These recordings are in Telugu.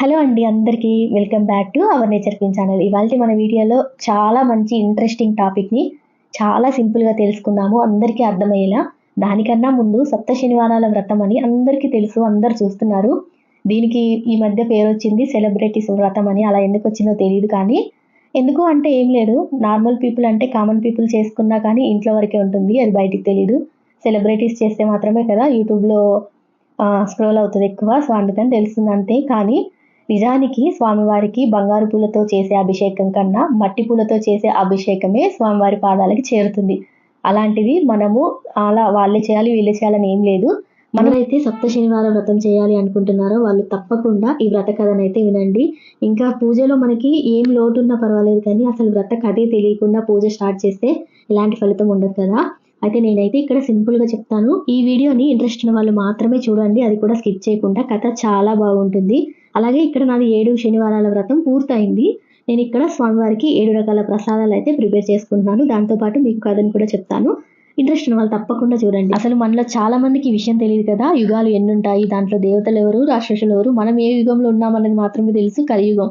హలో అండి అందరికీ welcome back to our nature queen channel. ఇవాళ మన వీడియోలో చాలా మంచి ఇంట్రెస్టింగ్ టాపిక్ని చాలా సింపుల్గా తెలుసుకుందాము. అందరికీ అర్థమయ్యేలా. దానికన్నా ముందు సప్త శనివారాల వ్రతం అని అందరికీ తెలుసు అందరు చూస్తున్నారు. దీనికి ఈ మధ్య పేరు వచ్చింది సెలబ్రిటీస్ వ్రతం అని. అలా ఎందుకు వచ్చిందో తెలియదు కానీ ఎందుకు అంటే ఏం లేదు. నార్మల్ పీపుల్ అంటే కామన్ పీపుల్ చేసుకున్నా కానీ ఇంట్లో వరకే ఉంటుంది అది బయటికి తెలియదు సెలబ్రిటీస్ చేస్తే మాత్రమే కదా యూట్యూబ్లో స్క్రోల్ అవుతుంది ఎక్కువ. సో అందుకని తెలుస్తుంది అంతే. కానీ నిజానికి స్వామివారికి బంగారు పూలతో చేసే అభిషేకం కన్నా మట్టి పూలతో చేసే అభిషేకమే స్వామివారి పాదాలకి చేరుతుంది. అలాంటిది మనము అలా వాళ్ళే చేయాలి వీళ్ళే చేయాలని ఏం లేదు. మనమైతే సప్త శనివారం వ్రతం చేయాలి అనుకుంటున్నారో వాళ్ళు తప్పకుండా ఈ వ్రత కథను అయితే వినండి. ఇంకా పూజలో మనకి ఏం లోటు ఉన్నా పర్వాలేదు కానీ అసలు వ్రత కథే తెలియకుండా పూజ స్టార్ట్ చేస్తే ఎలాంటి ఫలితం ఉండదు కదా. అయితే నేనైతే ఇక్కడ సింపుల్గా చెప్తాను. ఈ వీడియోని ఇంట్రెస్ట్ ఉన్న వాళ్ళు మాత్రమే చూడండి. అది కూడా స్కిప్ చేయకుండా కథ చాలా బాగుంటుంది. అలాగే ఇక్కడ నాది ఏడు శనివారాల వ్రతం పూర్తయింది. నేను ఇక్కడ స్వామివారికి ఏడు రకాల ప్రసాదాలు అయితే ప్రిపేర్ చేసుకుంటున్నాను. దాంతోపాటు మీకు కథను కూడా చెప్తాను. ఇంట్రెస్ట్ ఉన్న వాళ్ళు తప్పకుండా చూడండి. అసలు మనలో చాలా మందికి ఈ విషయం తెలియదు కదా. యుగాలు ఎన్ని ఉంటాయి దాంట్లో దేవతలు ఎవరు? రాక్షసులు ఎవరు? మనం ఏ యుగంలో ఉన్నామన్నది మాత్రమే తెలుసు. కలియుగం.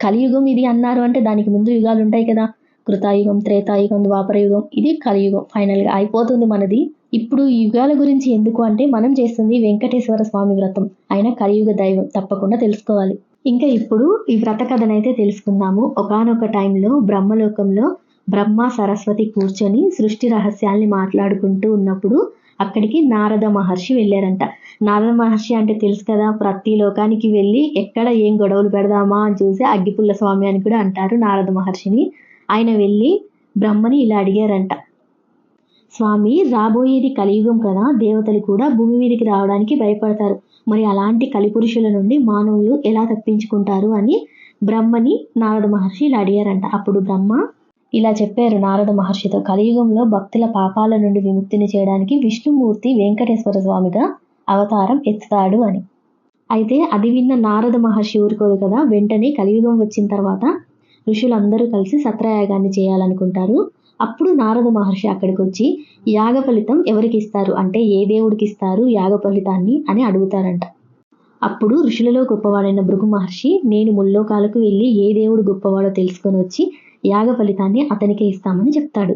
కలియుగం ఇది అన్నారు అంటే దానికి ముందు యుగాలు ఉంటాయి కదా. కృతాయుగం త్రేతాయుగం ద్వాపరయుగం. ఇది కలియుగం. ఫైనల్గా అయిపోతుంది మనది. ఇప్పుడు ఈ యుగాల గురించి ఎందుకు అంటే మనం చేస్తుంది వెంకటేశ్వర స్వామి వ్రతం. ఆయన కలియుగ దైవం తప్పకుండా తెలుసుకోవాలి. ఇంకా ఇప్పుడు ఈ వ్రత కథనైతే తెలుసుకుందాము. ఒకనొక టైంలో బ్రహ్మలోకంలో బ్రహ్మ సరస్వతి కూర్చొని సృష్టి రహస్యాల్ని మాట్లాడుకుంటూ ఉన్నప్పుడు అక్కడికి నారద మహర్షి వెళ్ళారంట. నారద మహర్షి అంటే తెలుసు కదా ప్రతి లోకానికి వెళ్ళి ఎక్కడ ఏం గొడవలు పెడదామా అని చూసి అగ్గిపుల్ల స్వామి అని కూడా అంటారు నారద మహర్షిని. ఆయన వెళ్ళి బ్రహ్మని ఇలా అడిగారంట. స్వామి రాబోయేది కలియుగం కదా దేవతలు కూడా భూమి మీదకి రావడానికి భయపడతారు. మరి అలాంటి కలిపురుషుల నుండి మానవులు ఎలా తప్పించుకుంటారు అని బ్రహ్మని నారద మహర్షి ఇలా అడిగారంట. అప్పుడు బ్రహ్మ ఇలా చెప్పారు నారద మహర్షితో కలియుగంలో భక్తుల పాపాల నుండి విముక్తిని చేయడానికి విష్ణుమూర్తి వెంకటేశ్వర స్వామిగా అవతారం ఎత్తుతాడు అని. అయితే అది విన్న నారద మహర్షి ఊరుకోదు కదా వెంటనే కలియుగం వచ్చిన తర్వాత ఋషులందరూ కలిసి సత్రయాగాన్ని చేయాలనుకుంటారు. అప్పుడు నారద మహర్షి అక్కడికి వచ్చి యాగ ఫలితం ఎవరికి ఇస్తారు అంటే ఏ దేవుడికి ఇస్తారు యాగ ఫలితాన్ని? అని అడుగుతారంట అప్పుడు ఋషులలో గొప్పవాడైన భృగు మహర్షి నేను ముల్లోకాలకు వెళ్ళి ఏ దేవుడు గొప్పవాడో తెలుసుకొని వచ్చి యాగ ఫలితాన్ని అతనికే ఇస్తామని చెప్తాడు.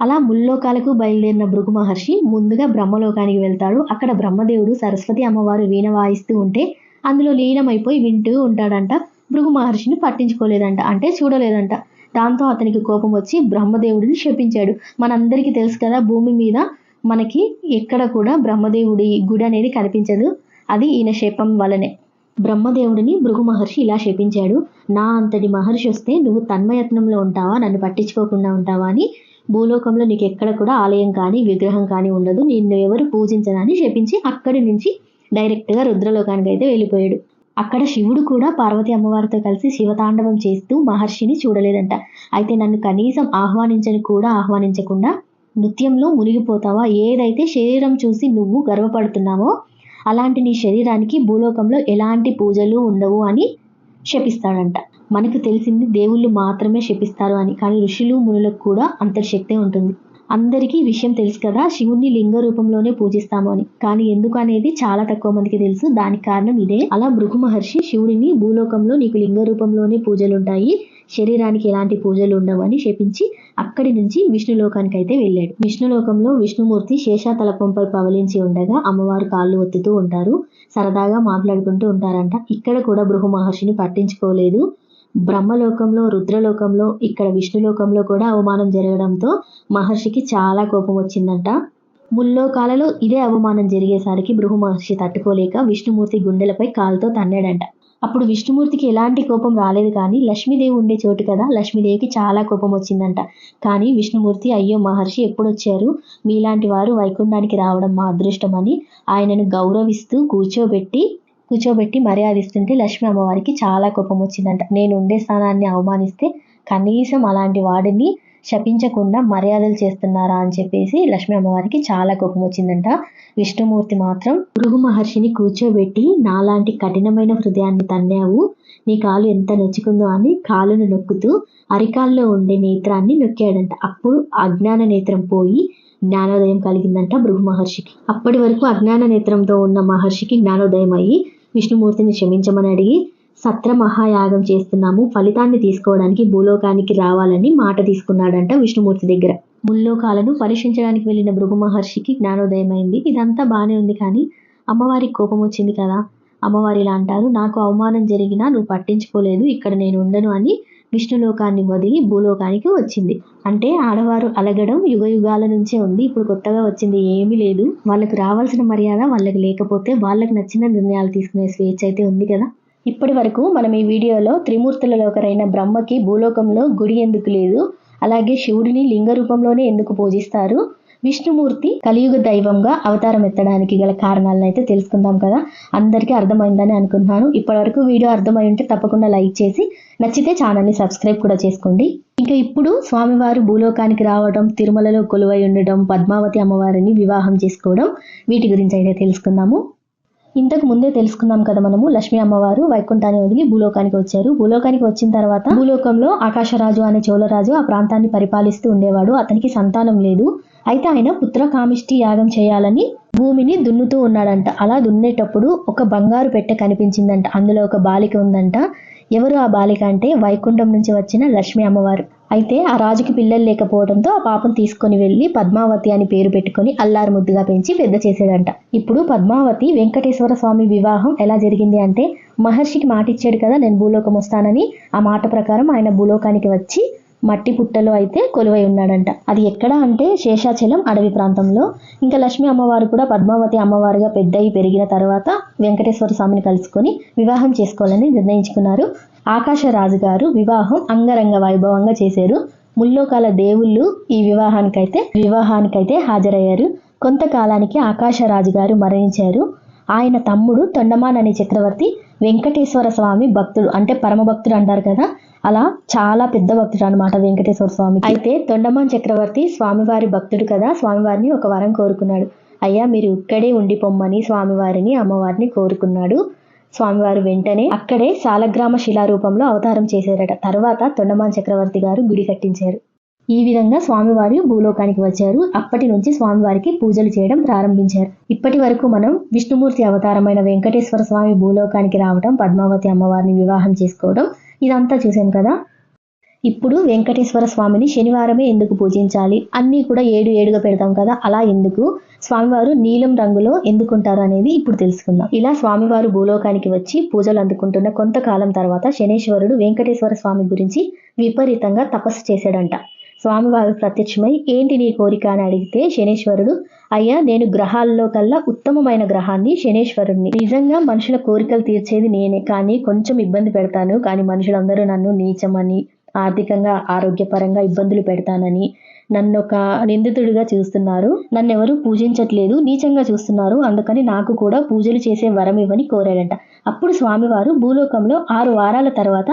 అలా ముల్లోకాలకు బయలుదేరిన భృగు మహర్షి ముందుగా బ్రహ్మలోకానికి వెళ్తాడు. అక్కడ బ్రహ్మదేవుడు సరస్వతి అమ్మవారు వీణ వాయిస్తూ ఉంటే అందులో లీనమైపోయి వింటూ ఉంటాడంట. భృగు మహర్షిని పట్టించుకోలేదంట అంటే చూడలేదంట. దాంతో అతనికి కోపం వచ్చి బ్రహ్మదేవుడిని శపించాడు. మనందరికీ తెలుసు కదా భూమి మీద మనకి ఎక్కడ కూడా బ్రహ్మదేవుడి గుడి అనేది కనిపించదు. అది ఈయన శపం వలనే. బ్రహ్మదేవుడిని భృగు మహర్షి ఇలా శపించాడు. నా అంతటి మహర్షి వస్తే నువ్వు తన్మయత్నంలో ఉంటావా? నన్ను పట్టించుకోకుండా ఉంటావా అని? భూలోకంలో నీకు ఎక్కడ కూడా ఆలయం కానీ విగ్రహం కానీ ఉండదు. నిన్ను ఎవరు పూజించనని శపించి అక్కడి నుంచి డైరెక్ట్గా రుద్రలోకానికి అయితే వెళ్ళిపోయాడు. అక్కడ శివుడు కూడా పార్వతి అమ్మవారితో కలిసి శివతాండవం చేస్తూ మహర్షిని చూడలేదంట. అయితే నన్ను కనీసం ఆహ్వానించని కూడా ఆహ్వానించకుండా నృత్యంలో మునిగిపోతావా? ఏదైతే శరీరం చూసి నువ్వు గర్వపడుతున్నావో అలాంటి నీ శరీరానికి భూలోకంలో ఎలాంటి పూజలు ఉండవు అని శపిస్తాడంట. మనకు తెలిసింది దేవుళ్ళు మాత్రమే శపిస్తారు అని. కానీ ఋషులు మునులకు కూడా అంతటి శక్తే ఉంటుంది. అందరికీ విషయం తెలుసు కదా శివుణ్ణి లింగ రూపంలోనే పూజిస్తాము అని. కానీ ఎందుకు అనేది చాలా తక్కువ మందికి తెలుసు. దానికి కారణం ఇదే. అలా భృగు మహర్షి శివుడిని భూలోకంలో నీకు లింగ రూపంలోనే పూజలు ఉంటాయి శరీరానికి ఎలాంటి పూజలు ఉండవు అని శపించి అక్కడి నుంచి విష్ణులోకానికి అయితే వెళ్ళాడు. విష్ణులోకంలో విష్ణుమూర్తి శేషాతలపంపై పవలించి ఉండగా అమ్మవారు కాళ్ళు ఒత్తుతూ ఉంటారు. సరదాగా మాట్లాడుకుంటూ ఉంటారంట. ఇక్కడ కూడా భృగు మహర్షిని పట్టించుకోలేదు. బ్రహ్మలోకంలో రుద్రలోకంలో ఇక్కడ విష్ణులోకంలో కూడా అవమానం జరగడంతో మహర్షికి చాలా కోపం వచ్చిందంట. ముల్లోకాలలో ఇదే అవమానం జరిగేసరికి భృగు మహర్షి తట్టుకోలేక విష్ణుమూర్తి గుండెలపై కాలుతో తన్నాడంట. అప్పుడు విష్ణుమూర్తికి ఎలాంటి కోపం రాలేదు కానీ లక్ష్మీదేవి ఉండే చోటు కదా లక్ష్మీదేవికి చాలా కోపం వచ్చిందంట. కానీ విష్ణుమూర్తి అయ్యో మహర్షి ఎప్పుడొచ్చారు? మీలాంటి వారు వైకుంఠానికి రావడం మా అదృష్టం అని ఆయనను గౌరవిస్తూ కూర్చోబెట్టి కూర్చోబెట్టి మర్యాదిస్తుంటే లక్ష్మీ అమ్మవారికి చాలా కోపం వచ్చిందంట నేను ఉండే స్థానాన్ని అవమానిస్తే కనీసం అలాంటి వాడిని శపించకుండా మర్యాదలు చేస్తున్నారా అని చెప్పేసి లక్ష్మీ అమ్మవారికి చాలా కోపం వచ్చిందంట విష్ణుమూర్తి మాత్రం భృగు మహర్షిని కూర్చోబెట్టి నాలాంటి కఠినమైన హృదయాన్ని తన్నావు నీ కాలు ఎంత నొచ్చుకుందో అని కాలును నొక్కుతూ అరికాల్లో ఉండే నేత్రాన్ని నొక్కాడంట. అప్పుడు అజ్ఞాన నేత్రం పోయి జ్ఞానోదయం కలిగిందంట భృగు మహర్షికి. అప్పటి వరకు అజ్ఞాన నేత్రంతో ఉన్న మహర్షికి జ్ఞానోదయం అయ్యి విష్ణుమూర్తిని క్షమించమని అడిగి సత్ర మహాయాగం చేస్తున్నాము. ఫలితాన్ని తీసుకోవడానికి భూలోకానికి రావాలని మాట తీసుకున్నాడంట విష్ణుమూర్తి దగ్గర. ముల్లోకాలను పరీక్షించడానికి వెళ్ళిన భృగు మహర్షికి జ్ఞానోదయమైంది. ఇదంతా బాగానే ఉంది కానీ అమ్మవారికి కోపం వచ్చింది కదా. అమ్మవారు ఇలా అంటారు నాకు అవమానం జరిగినా నువ్వు పట్టించుకోలేదు ఇక్కడ నేను ఉండను అని విష్ణులోకాన్ని వదిలి భూలోకానికి వచ్చింది. అంటే ఆడవారు అలగడం యుగ యుగాల నుంచే ఉంది. ఇప్పుడు కొత్తగా వచ్చింది ఏమీ లేదు. వాళ్ళకి రావాల్సిన మర్యాద వాళ్ళకి లేకపోతే వాళ్ళకి నచ్చిన నిర్ణయాలు తీసుకునే స్వేచ్ఛ అయితే ఉంది కదా? ఇప్పటి వరకు మనం ఈ వీడియోలో త్రిమూర్తులలో ఒకరైన బ్రహ్మకి భూలోకంలో గుడి ఎందుకు లేదు? అలాగే శివుడిని లింగ రూపంలోనే ఎందుకు పూజిస్తారు? విష్ణుమూర్తి కలియుగ దైవంగా అవతారం ఎత్తడానికి గల కారణాలను అయితే తెలుసుకుందాం కదా. అందరికీ అర్థమైందని అనుకుంటున్నాను. ఇప్పటివరకు వీడియో అర్థమై ఉంటే తప్పకుండా లైక్ చేసి నచ్చితే ఛానల్ని సబ్స్క్రైబ్ కూడా చేసుకోండి. ఇంకా ఇప్పుడు స్వామివారు భూలోకానికి రావడం తిరుమలలో కొలువై ఉండడం పద్మావతి అమ్మవారిని వివాహం చేసుకోవడం వీటి గురించి అయితే తెలుసుకుందాము. ఇంతకు ముందే తెలుసుకున్నాం కదా మనము లక్ష్మీ అమ్మవారు వైకుంఠాన్ని వదిలి భూలోకానికి వచ్చారు. భూలోకానికి వచ్చిన తర్వాత భూలోకంలో ఆకాశరాజు అనే చోళరాజు ఆ ప్రాంతాన్ని పరిపాలిస్తూ ఉండేవాడు. అతనికి సంతానం లేదు. అయితే ఆయన పుత్రకామిష్టి యాగం చేయాలని భూమిని దున్నుతూ ఉన్నాడంట. అలా దున్నేటప్పుడు ఒక బంగారు పెట్టె కనిపించిందంట. అందులో ఒక బాలిక ఉందంట. ఎవరు ఆ బాలిక అంటే? వైకుంఠం నుంచి వచ్చిన లక్ష్మి అమ్మవారు. అయితే ఆ రాజుకి పిల్లలు లేకపోవడంతో ఆ పాపం తీసుకొని వెళ్ళి పద్మావతి అని పేరు పెట్టుకొని అల్లారు ముద్దుగా పెంచి పెద్ద చేసాడంట. ఇప్పుడు పద్మావతి వెంకటేశ్వర స్వామి వివాహం ఎలా జరిగింది అంటే మహర్షికి మాట ఇచ్చాడు కదా నేను భూలోకం వస్తానని. ఆ మాట ప్రకారం ఆయన భూలోకానికి వచ్చి మట్టి పుట్టలో అయితే కొలువై ఉన్నాడంట. అది ఎక్కడ అంటే శేషాచలం అడవి ప్రాంతంలో. ఇంకా లక్ష్మీ అమ్మవారు కూడా పద్మావతి అమ్మవారుగా పెద్దయి పెరిగిన తర్వాత వెంకటేశ్వర స్వామిని కలుసుకొని వివాహం చేసుకోవాలని నిర్ణయించుకున్నారు. ఆకాశ రాజు గారు వివాహం అంగరంగ వైభవంగా చేశారు. ముల్లోకాల దేవుళ్ళు ఈ వివాహానికైతే వివాహానికైతే హాజరయ్యారు. కొంతకాలానికి ఆకాశరాజు గారు మరణించారు. ఆయన తమ్ముడు తొండమాన్ అనే చక్రవర్తి వెంకటేశ్వర స్వామి భక్తుడు అంటే పరమ భక్తుడు అంటారు కదా అలా చాలా పెద్ద భక్తుడు అనమాట వెంకటేశ్వర స్వామి. అయితే తొండమాన్ చక్రవర్తి స్వామివారి భక్తుడు కదా స్వామివారిని ఒక వరం కోరుకున్నాడు. అయ్యా మీరు ఇక్కడే ఉండి పొమ్మని స్వామివారిని అమ్మవారిని కోరుకున్నాడు. స్వామివారు వెంటనే అక్కడే శాలగ్రామ శిలారూపంలో అవతారం చేశారట. తర్వాత తొండమాన్ చక్రవర్తి గారు గుడి కట్టించారు. ఈ విధంగా స్వామివారు భూలోకానికి వచ్చారు. అప్పటి నుంచి స్వామివారికి పూజలు చేయడం ప్రారంభించారు. ఇప్పటి వరకు మనం విష్ణుమూర్తి అవతారమైన వెంకటేశ్వర స్వామి భూలోకానికి రావడం పద్మావతి అమ్మవారిని వివాహం చేసుకోవడం ఇదంతా చూసాం కదా. ఇప్పుడు వెంకటేశ్వర స్వామిని శనివారమే ఎందుకు పూజించాలి? అన్నీ కూడా ఏడు ఏడుగా పెడతాం కదా. అలా ఎందుకు? స్వామివారు నీలం రంగులో ఎందుకుంటారు అనేది ఇప్పుడు తెలుసుకుందాం. ఇలా స్వామివారు భూలోకానికి వచ్చి పూజలు అందుకుంటున్న కొంతకాలం తర్వాత శనేశ్వరుడు వెంకటేశ్వర స్వామి గురించి విపరీతంగా తపస్సు చేశాడంట. స్వామివారు ప్రత్యక్షమై ఏంటి నీ కోరిక? అని అడిగితే శనేశ్వరుడు అయ్యా నేను గ్రహాల్లో కల్లా ఉత్తమమైన గ్రహాన్ని శనేశ్వరుడిని నిజంగా మనుషుల కోరికలు తీర్చేది నేనే కానీ కొంచెం ఇబ్బంది పెడతాను. కానీ మనుషులందరూ నన్ను నీచమని ఆర్థికంగా ఆరోగ్యపరంగా ఇబ్బందులు పెడతానని నన్ను ఒక నిందితుడిగా చూస్తున్నారు. నన్ను ఎవరు పూజించట్లేదు నీచంగా చూస్తున్నారు. అందుకని నాకు కూడా పూజలు చేసే వరం ఇవ్వని కోరాడంట. అప్పుడు స్వామివారు భూలోకంలో ఆరు వారాల తర్వాత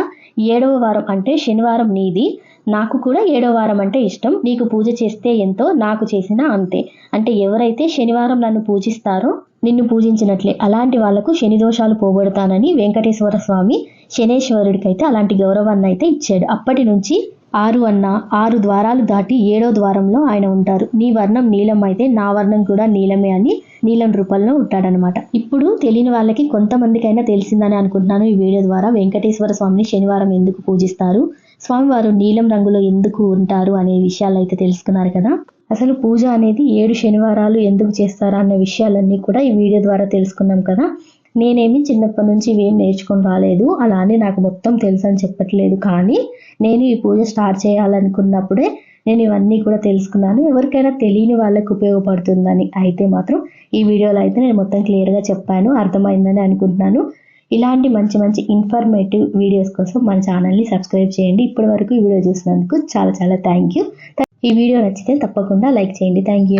ఏడవ వారం అంటే శనివారం నీది. నాకు కూడా ఏడో వారం అంటే ఇష్టం. నీకు పూజ చేస్తే ఎంతో నాకు చేసినా అంతే. అంటే ఎవరైతే శనివారం నన్ను పూజిస్తారో నిన్ను పూజించినట్లే. అలాంటి వాళ్ళకు శని దోషాలు పోగొడతానని వెంకటేశ్వర స్వామి శనేశ్వరుడికైతే అలాంటి గౌరవాన్ని అయితే ఇచ్చాడు. అప్పటి నుంచి ఆరు అన్న ఆరు ద్వారాలు దాటి ఏడో ద్వారంలో ఆయన ఉంటారు. నీ వర్ణం నీలం అయితే నా వర్ణం కూడా నీలమే అని నీలం రూపంలో ఉంటాడనమాట ఇప్పుడు తెలియని వాళ్ళకి కొంతమందికైనా తెలిసిందని అనుకుంటున్నాను ఈ వీడియో ద్వారా. వెంకటేశ్వర స్వామిని శనివారం ఎందుకు పూజిస్తారు? స్వామివారు నీలం రంగులో ఎందుకు ఉంటారు అనే విషయాలు అయితే తెలుసుకున్నారు కదా. అసలు పూజ అనేది ఏడు శనివారాలు ఎందుకు చేస్తారా అన్న విషయాలన్నీ కూడా ఈ వీడియో ద్వారా తెలుసుకున్నాం కదా. నేనేమి చిన్నప్పటి నుంచి ఇవేం నేర్చుకొని రాలేదు. అలానే నాకు మొత్తం తెలుసు అని చెప్పట్లేదు. కానీ నేను ఈ పూజ స్టార్ట్ చేయాలనుకున్నప్పుడే నేను ఇవన్నీ కూడా తెలుసుకున్నాను. ఎవరికైనా తెలియని వాళ్ళకు ఉపయోగపడుతుందని అయితే మాత్రం ఈ వీడియోలో అయితే నేను మొత్తం క్లియర్గా చెప్పాను. అర్థమైందని అనుకుంటున్నాను. ఇలాంటి మంచి మంచి ఇన్ఫర్మేటివ్ వీడియోస్ కోసం మన ఛానల్ని సబ్స్క్రైబ్ చేయండి. ఇప్పటి వరకు ఈ వీడియో చూసినందుకు చాలా చాలా థ్యాంక్ యూ ఈ వీడియో నచ్చితే తప్పకుండా లైక్ చేయండి. Thank you